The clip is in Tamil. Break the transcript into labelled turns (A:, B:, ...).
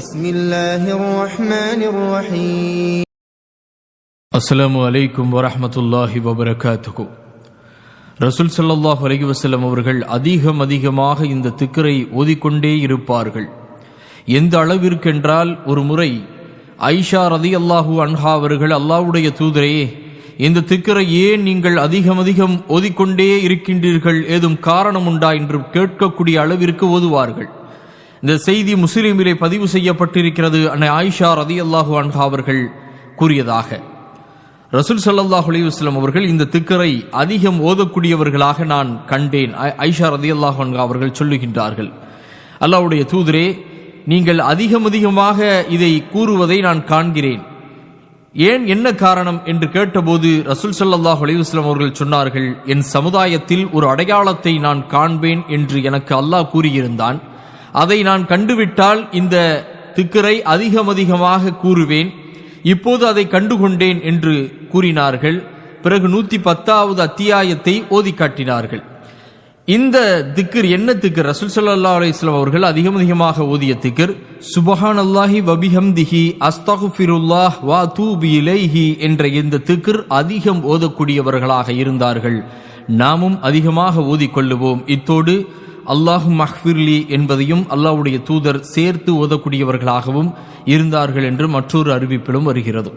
A: بسم الله الرحمن الرحيم
B: அஸ்ஸலாமு அலைக்கும் வரஹ்மத்துல்லாஹி வபரகாத்துகு ரசூல் ஸல்லல்லாஹு அலைஹி வஸல்லம் அவர்கள் அதிகம் அதிகமாக இந்த திக்கரை ஓதிக்கொண்டே இருப்பார்கள் எந்த அளவிற்கென்றால் ஒரு முறை ஐஷா ரதியல்லாஹு அன்ஹா அவர்கள் அல்லாஹ்வுடைய தூதரே இந்த திக்கரை ஏன் நீங்கள் அதிகம் அதிகம் ஓதிக்கொண்டே இருக்கின்றீர்கள் ஏதும் காரணம் உண்டா என்று கேட்கக்கூடிய அளவிற்கு ஓதுவார்கள் இந்த செய்தி முஸ்லீமிலே பதிவு செய்யப்பட்டிருக்கிறது அன்னை ஆயிஷா ரதி அல்லாஹு அன்ஹா அவர்கள் கூறியதாக. ரசூல் சல்லாஹ் அலிவாஸ்லம் அவர்கள் இந்த திக்கரை அதிகம் ஓதக்கூடியவர்களாக நான் கண்டேன் ஐஷா ரதி ரதியல்லாஹு அன்ஹா அவர்கள் சொல்லுகின்றார்கள். அல்லாஹ்வுடைய தூதரே நீங்கள் அதிகம் அதிகமாக இதை கூறுவதை நான் காண்கிறேன். ஏன் என்ன காரணம் என்று கேட்டபோது ரசூல் சல்லாஹ் அலைஹி அவர்கள் சொன்னார்கள் என் சமுதாயத்தில் ஒரு அடையாளத்தை நான் காண்பேன் என்று எனக்கு அல்லாஹ் கூறியிருந்தான். அதை நான் கண்டுவிட்டால் இந்த திக்கரை அதிகம் அதிகமாக கூறுவேன். இப்போது அதை கண்டுகொண்டேன் என்று கூறினார்கள். பிறகு நூத்தி பத்தாவது அத்தியாயத்தை ஓதி காட்டினார்கள். இந்த திக்கர் என்ன திக்கர்? ரசூல் சல்லா அலிஸ்லாம் அவர்கள் அதிகம் அதிகமாக ஓதிய திக்கர் சுபஹான் சுபஹானல்லாஹி வபிஹம்திஹி அஸ்தகுஃபிருல்லாஹ் வா தூபி இலைஹி என்ற இந்த திக்கர் அதிகம் ஓதக்கூடியவர்களாக இருந்தார்கள். நாமும் அதிகமாக ஓதிக்கொள்ளுவோம் இத்தோடு அல்லாஹு மஹ்பிர்லி என்பதையும் அல்லாவுடைய தூதர் சேர்த்து ஓதக்கூடியவர்களாகவும் இருந்தார்கள் என்று மற்றொரு அறிவிப்பிலும் வருகிறது.